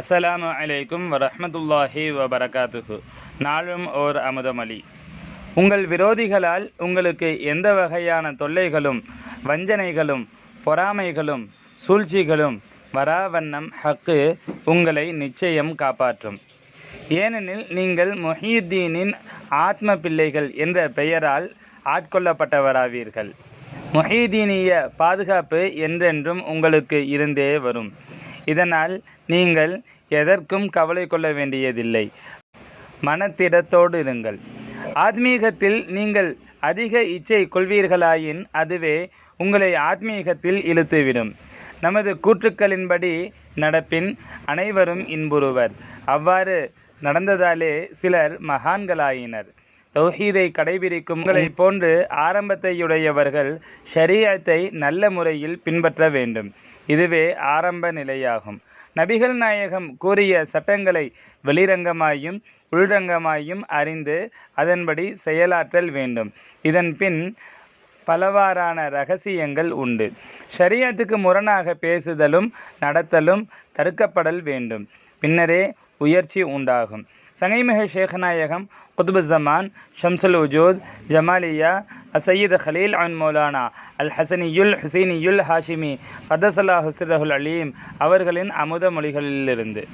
அஸ்ஸலாமு அலைக்கும் வரஹ்மத்துல்லாஹி வபரகாத்துஹு. நாளும் ஓர் அமுதமலி உங்கள் விரோதிகளால் உங்களுக்கு எந்த வகையான தொல்லைகளும் வஞ்சனைகளும் பொறாமைகளும் சூழ்ச்சிகளும் வராவண்ணம் ஹக்கு உங்களை நிச்சயம் காப்பாற்றும். ஏனெனில் நீங்கள் முஹீத்தீனின் ஆத்ம பிள்ளைகள் என்ற பெயரால் ஆட்கொள்ளப்பட்டவராவீர்கள். முஹீதீனிய பாதுகாப்பு என்றென்றும் உங்களுக்கு இருந்தே வரும். இதனால் நீங்கள் எதற்கும் கவலை கொள்ள வேண்டியதில்லை. மனத்திடத்தோடு இருங்கள். ஆத்மீகத்தில் நீங்கள் அதிக இச்சை கொள்வீர்களாயின் அதுவே உங்களை ஆத்மீகத்தில் இழுத்துவிடும். நமது கூற்றுக்களின்படி நடப்பின் அனைவரும் இன்புறுவர். அவ்வாறு நடந்ததாலே சிலர் மகான்களாயினர். தௌஹீதை கடைபிடிக்கும் உங்களை போன்று ஆரம்பத்தையுடையவர்கள் ஷரீஅத்தை நல்ல முறையில் பின்பற்ற வேண்டும். இதுவே ஆரம்ப நிலையாகும். நபிகள் நாயகம் கூறிய சட்டங்களை வெளிரங்கமாயும் உள்ரங்கமாயும் அறிந்து அதன்படி செயலாற்றல் வேண்டும். இதன் பின் பலவாறான ரகசியங்கள் உண்டு. ஷரியத்துக்கு முரணாக பேசுதலும் நடத்தலும் தடுக்கப்படல் வேண்டும். பின்னரே உயர்ச்சி உண்டாகும். சங்கைமிகு ஷேக்நாயகம் குதுபுசமான் ஷம்சுல் உஜூத் ஜமாலியா சையீத் ஹலீல் அன் மௌலானா அல் ஹசனியுல் ஹுசைனியுல் ஹாஷிமி கதசல்லா ஹுசரஹுல் அலீம் அவர்களின் அமுத மொழிகளிலிருந்து.